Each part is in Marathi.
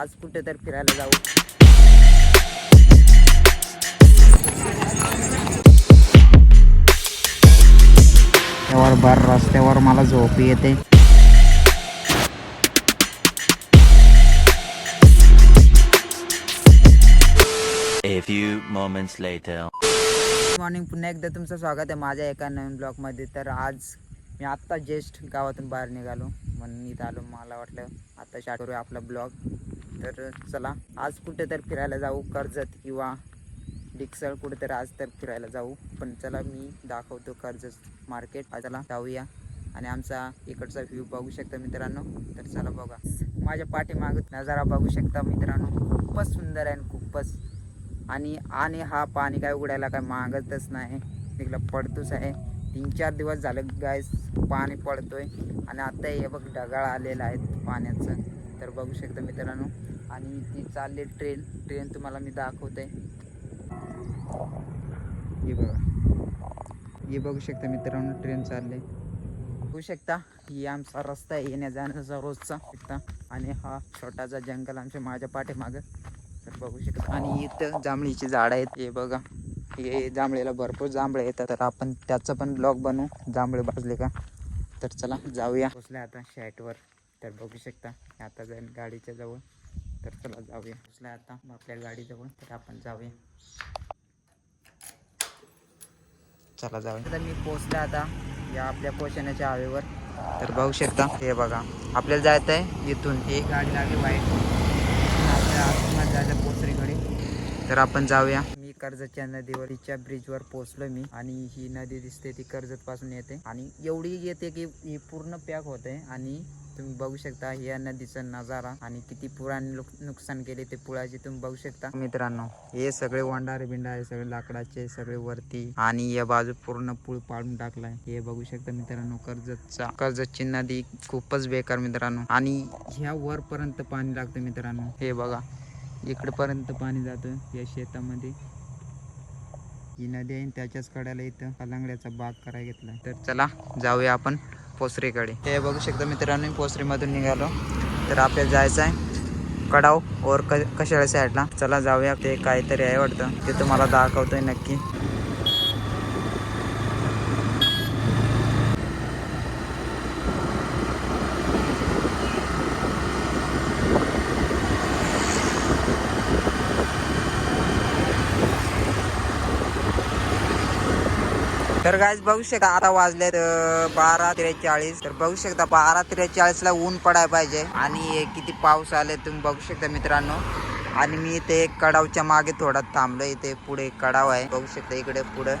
आज कुठे तर फिरायला जाऊ. त्यावर भर रस्त्यावर मला झोप येते. A few moments later. Good morning पुन्हा एकदा तुमचं स्वागत आहे माझ्या एका नवीन ब्लॉगमध्ये. तर आज मी आत्ता जस्ट गावातून बाहेर निघालो. म्हणून इथं आलो मला वाटलं आता स्टार्ट करूया आपला ब्लॉग. तर चला आज कुठे तर फिरायला जाऊ कर्जत किंवा डिक्सळ कुठे तर आज तर फिरायला जाऊ. पण चला मी दाखवतो कर्जत मार्केट. चला जाऊया. आणि आमचा इकडचा व्ह्यू बघू शकता मित्रांनो. तर चला बघा. माझ्या पाठीमाग नजारा बघू शकता मित्रांनो. खूपच सुंदर आहे खूपच. आणि आणि हा पाणी काय उघडायला काय मागतच नाही. तिकडं पडतोच आहे. तीन चार दिवस झालं गायस पाणी पडतोय. आणि आता हे बघ ढगाळ आलेलं आहे पाण्याचं. तर बघू शकता मित्रांनो. आणि ती चालली ट्रेन ट्रेन तुम्हाला मी दाखवते हे बघा. हे बघू शकता मित्रांनो ट्रेन चालले. बघू शकता ही आमचा रस्ता आहे येण्या जाण्याचा रोजचा. शकता आणि हा छोटासा जंगल आमच्या माझ्या पाठीमागं. तर बघू शकता. आणि इथं जांभळीची झाडं आहेत. हे बघा. हे जांभळीला भरपूर जांभळे येतात. तर आपण त्याचं पण ब्लॉग बनवू. जांभळे भाजले का? तर चला जाऊया. पोचल्या आता शॅटवर तर बघू शकता. आता जाईल गाडीच्या जवळ. तर चला जाऊया. दुसऱ्या आता आपल्या गाडीजवळ. तर आपण जाऊया. चला जाऊया. आता मी पोचले आता या आपल्या पोषणाच्या हवेवर. तर बघू शकता. हे बघा. आपल्याला जायचं आहे इथून. ही गाडी लागली वाईट आपल्या जायचं पोचरीकडे. तर आपण जाऊया. मी कर्जतच्या नदीवर तिच्या ब्रिजवर पोहोचलो मी. आणि ही नदी दिसते ती कर्जत पासून येते. आणि एवढी येते की ही पूर्ण पॅक होते आणि तुम्ही बघू शकता या नदीचा नजारा आणि किती पुराने नुकसान केले ते पुळाचे तुम्ही बघू शकता. मित्रांनो हे सगळे वंडारे बिंडारे सगळे लाकडाचे सगळे वरती आणि या बाजू पूर्ण पूळ पाडून टाकलाय. हे बघू शकता मित्रांनो कर्जतचा कर्जतची नदी खूपच बेकार मित्रांनो आणि ह्या वरपर्यंत पाणी लागतं मित्रांनो. हे बघा इकडे पर्यंत पाणी जातं या शेतामध्ये. ही नदी आहे आणि त्याच्याच कड्याला इथं कलांगड्याचा बाग करायला घेतला तर चला जाऊया आपण. पोसरीकडे. हे बघू शकता मित्रांनो मी पोसरीमधून निघालो. तर आपल्याला जायचं आहे कडाव और क कशाळ्या साईडला चला जाऊया ते काहीतरी आहे वाटतं. ते तुम्हाला दाखवतोय नक्की. तर गायच बघू शकता आता वाजलेत अं, बारा त्रेचाळीस. तर बघू शकता बारा त्रेचाळीस ला ऊन पडायला पाहिजे. आणि किती पाऊस आले तुम्ही बघू शकता मित्रांनो. आणि मी इथे कडावच्या मागे थोडा थांबलो इथे पुढे कडाव आहे. बघू शकता इकडे पुढे.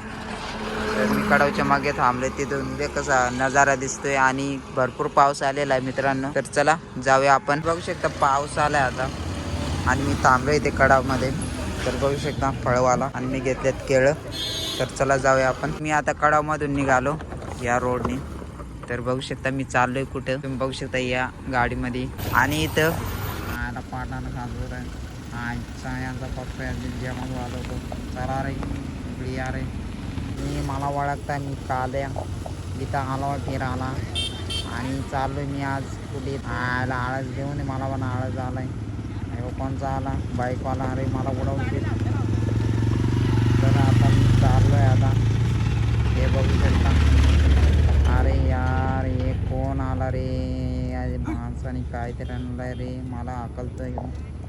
तर मी कडावच्या मागे थांबलोय. तिथून कसा नजारा दिसतोय आणि भरपूर पाऊस आलेला आहे मित्रांनो. तर चला जाऊया आपण. बघू शकता पाऊस आलाय आता. आणि मी थांबलोय इथे कडावमध्ये. तर बघू शकता फळवाला. आणि मी घेतलेत केळं. तर चला जाऊया आपण. मी आता कडावमधून निघालो या रोडने. तर बघू शकता मी चाललोय कुठं. तुम्ही बघू शकता या गाडीमध्ये. आणि इथं आला पाटानं खाजूर आहे आजचा यांचा पप्पा जेवण वाजवतो. चला रे इकडे या रे. मी मला ओळखता मी काल्या. इथं आलो फिरायला. आणि चाललोय मी आज कुठे? आला आळस घेऊन मला पण आळस आलाय अहो कोणचा आला? बाईकवाला. अरे मला उडवून दे. तर आता चाललोय आता. हे बघू शकता. अरे यार हे कोण आला रे? या माणसाने काहीतरी आणलंय रे. मला अकलतं येऊ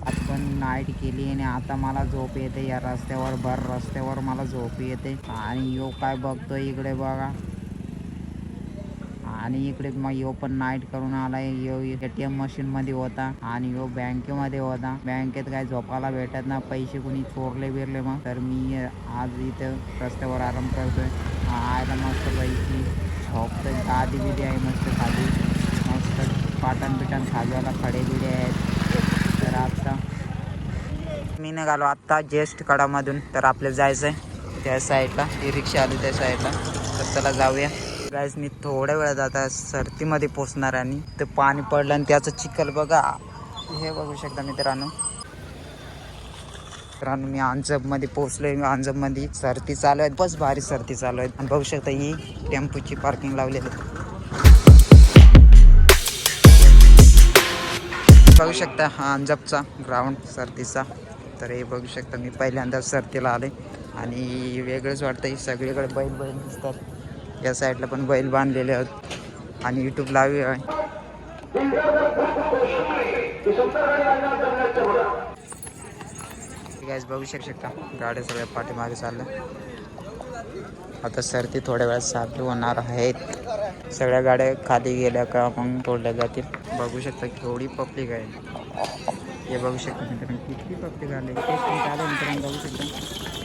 आपण नाईट केली आणि आता मला झोप येते. या रस्त्यावर भर रस्त्यावर मला झोप येते. आणि यो काय बघतोय इकडे बघा. आणि इकडे मग यो पण नाईट करून आलाय. यो एटीएम मशीन मध्ये होता आणि यो बँकेमध्ये होता. बँकेत काय झोपायला भेटत ना पैसे कुणी चोरले बिरले मग. तर मी आज इथं रस्त्यावर आराम करतोय. आयला मस्त पैकी झोपतोय गादी बिदी आहे मस्त खाली मस्त पाटण पिटण खाजवायला खडे बिडे आहेत. तर आता मी निघालो आत्ता जेस्ट कडामधून. तर आपल्याला जायचं आहे त्या साईडला ही रिक्षा आली त्या साईडला तर चला जाऊया. गायस मी थोड्या वेळात आता सर्दीमध्ये पोचणार आणि ते पाणी पडलं आणि त्याचं चिखल बघा. हे बघू शकता मित्रांनो. मित्रांनो मी अंजबमध्ये पोहोचलोय. अंजबमध्ये सर्दी चालू आहे. बस भारी सर्दी चालू आहे. आणि बघू शकता ही टेम्पोची पार्किंग लावलेली आहे. बघू शकता हा अंजबचा ग्राउंड सर्दीचा. तर हे बघू शकता मी पहिल्यांदा सरतीला आले आणि वेगळंच वाटतं ही सगळीकडे बैल बैल दिसतात. या साईडला पण बैल बांधलेले आहेत. आणि युट्यूब लावी आहे. गॅस बघू शक शकता गाड्या सगळ्या पाठीमागे चालल्या. आता सर्दी थोड्या वेळात चालू होणार आहेत. सगळ्या गाड्या खाली गेल्या का मग तोडल्या जातील. बघू शकता केवढी पब्लिक आहे. हे बघू शकता. मित्रांनो किती पब्लिक आले? टेस्टिंग आले मित्रांनो बघू शकता.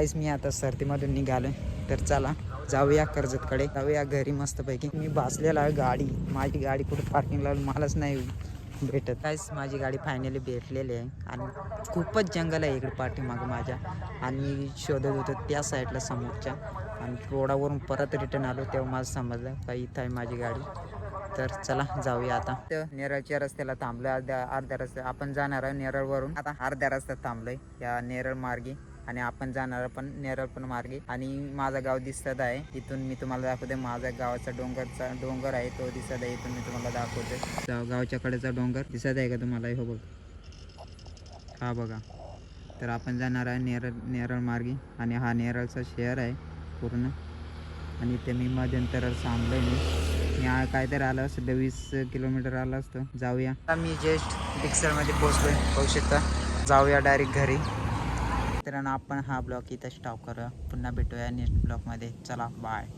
काहीच मी आता सर्दीमधून निघालो तर चला जाऊया कर्जतकडे. जाऊया घरी मस्तपैकी. मी बसलेला आहे गाडी. माझी गाडी कुठे पार्किंग लावून मलाच नाही भेटत. काहीच माझी गाडी फायनली भेटलेली आहे. आणि खूपच जंगल आहे इकडे पाठीमागं माझ्या. आणि मी शोधत होतो त्या साईडला समोरच्या. आणि रोडावरून परत रिटर्न आलो तेव्हा मला समजलं का इथं आहे माझी गाडी. तर चला जाऊया आता. तर नेरळच्या रस्त्याला थांबलोय अर्ध्या अर्ध्या रस्त्या. आपण जाणार आहे नेरळवरून. आता अर्ध्या रस्त्यात थांबलोय या नेरळ मार्गी. आणि आपण जाणार पण नेरळ पण मार्गे. आणि माझं गाव दिसत आहे. इथून मी तुम्हाला दाखवते. माझ्या गावाचा डोंगरचा डोंगर आहे. तो दिसत आहे. इथून मी तुम्हाला दाखवते. गावच्या कडेचा डोंगर दिसत आहे का तुम्हाला? हो बघ. हा बघा. तर आपण जाणार आहे नेरळ नेरळ मार्गे. आणि हा नेरळचा शहर आहे पूर्ण. आणि इथे मी मध्यंतरावर थांबलोय मी. मी काय तर आलं असतं. वीस किलोमीटर आलं असतं. जाऊया. आता मी जस्ट डिक्सरमध्ये पोहोचलोय. बघू शकता जाऊया डायरेक्ट घरी. तर आपण हा ब्लॉग इथं स्टॉप करूया. पुन्हा भेटूया नेक्स्ट ब्लॉगमध्ये. चला बाय